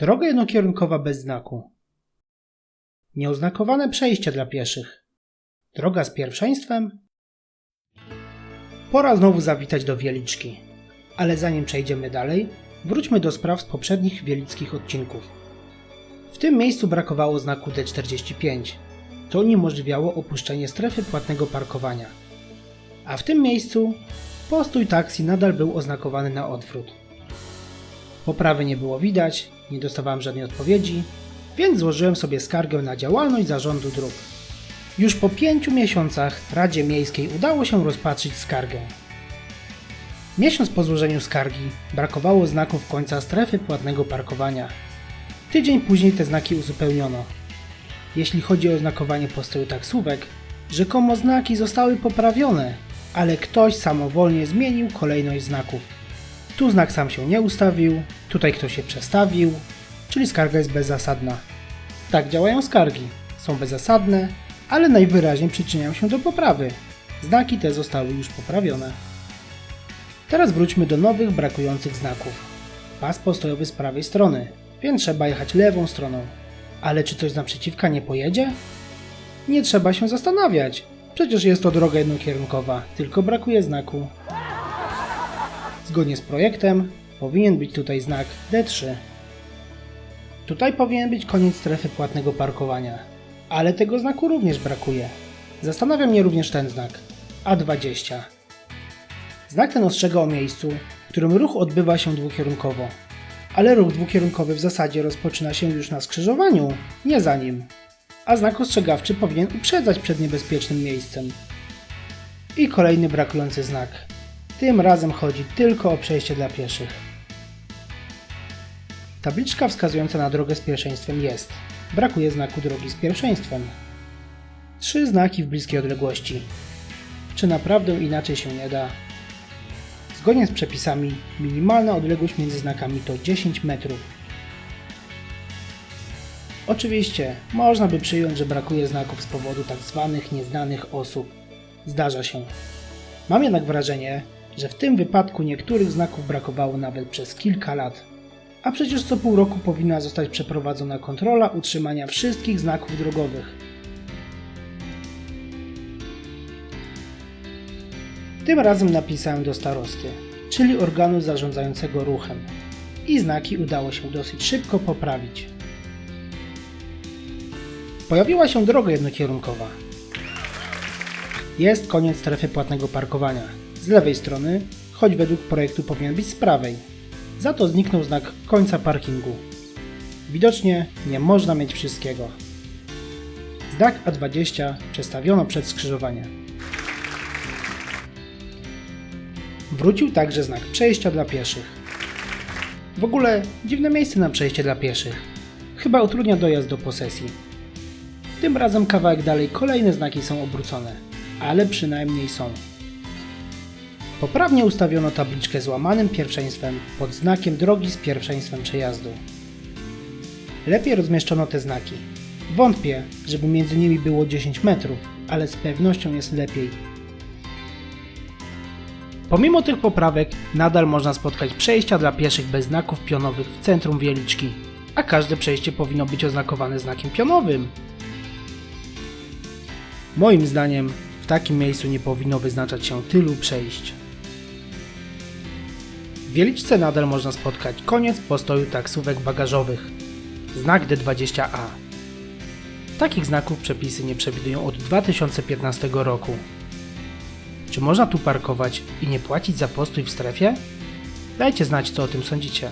Droga jednokierunkowa bez znaku. Nieoznakowane przejście dla pieszych. Droga z pierwszeństwem. Pora znowu zawitać do Wieliczki. Ale zanim przejdziemy dalej, wróćmy do spraw z poprzednich wielickich odcinków. W tym miejscu brakowało znaku D45. To uniemożliwiało opuszczenie strefy płatnego parkowania. A w tym miejscu postój taksi nadal był oznakowany na odwrót. Poprawy nie było widać, nie dostawałem żadnej odpowiedzi, więc złożyłem sobie skargę na działalność zarządu dróg. Już po pięciu miesiącach Radzie Miejskiej udało się rozpatrzyć skargę. Miesiąc po złożeniu skargi brakowało znaków końca strefy płatnego parkowania. Tydzień później te znaki uzupełniono. Jeśli chodzi o oznakowanie postoju taksówek, rzekomo znaki zostały poprawione, ale ktoś samowolnie zmienił kolejność znaków. Tu znak sam się nie ustawił, tutaj ktoś się przestawił, czyli skarga jest bezzasadna. Tak działają skargi. Są bezzasadne, ale najwyraźniej przyczyniają się do poprawy. Znaki te zostały już poprawione. Teraz wróćmy do nowych, brakujących znaków. Pas postojowy z prawej strony, więc trzeba jechać lewą stroną. Ale czy coś z naprzeciwka nie pojedzie? Nie trzeba się zastanawiać. Przecież jest to droga jednokierunkowa, tylko brakuje znaku. Zgodnie z projektem powinien być tutaj znak D3. Tutaj powinien być koniec strefy płatnego parkowania, ale tego znaku również brakuje. Zastanawia mnie również ten znak A20. Znak ten ostrzega o miejscu, w którym ruch odbywa się dwukierunkowo, ale ruch dwukierunkowy w zasadzie rozpoczyna się już na skrzyżowaniu, nie za nim, a znak ostrzegawczy powinien uprzedzać przed niebezpiecznym miejscem. I kolejny brakujący znak. Tym razem chodzi tylko o przejście dla pieszych. Tabliczka wskazująca na drogę z pierwszeństwem jest. Brakuje znaku drogi z pierwszeństwem. Trzy znaki w bliskiej odległości. Czy naprawdę inaczej się nie da? Zgodnie z przepisami, minimalna odległość między znakami to 10 metrów. Oczywiście, można by przyjąć, że brakuje znaków z powodu tak zwanych nieznanych osób. Zdarza się. Mam jednak wrażenie, że w tym wypadku niektórych znaków brakowało nawet przez kilka lat. A przecież co pół roku powinna zostać przeprowadzona kontrola utrzymania wszystkich znaków drogowych. Tym razem napisałem do starosty, czyli organu zarządzającego ruchem. I znaki udało się dosyć szybko poprawić. Pojawiła się droga jednokierunkowa. Jest koniec strefy płatnego parkowania. Z lewej strony, choć według projektu powinien być z prawej. Za to zniknął znak końca parkingu. Widocznie nie można mieć wszystkiego. Znak A20 przestawiono przed skrzyżowanie. Wrócił także znak przejścia dla pieszych. W ogóle dziwne miejsce na przejście dla pieszych. Chyba utrudnia dojazd do posesji. Tym razem kawałek dalej kolejne znaki są obrócone, ale przynajmniej są. Poprawnie ustawiono tabliczkę z łamanym pierwszeństwem pod znakiem drogi z pierwszeństwem przejazdu. Lepiej rozmieszczono te znaki. Wątpię, żeby między nimi było 10 metrów, ale z pewnością jest lepiej. Pomimo tych poprawek, nadal można spotkać przejścia dla pieszych bez znaków pionowych w centrum Wieliczki, a każde przejście powinno być oznakowane znakiem pionowym. Moim zdaniem w takim miejscu nie powinno wyznaczać się tylu przejść. W Wieliczce nadal można spotkać koniec postoju taksówek bagażowych, znak D20A. Takich znaków przepisy nie przewidują od 2015 roku. Czy można tu parkować i nie płacić za postój w strefie? Dajcie znać, co o tym sądzicie.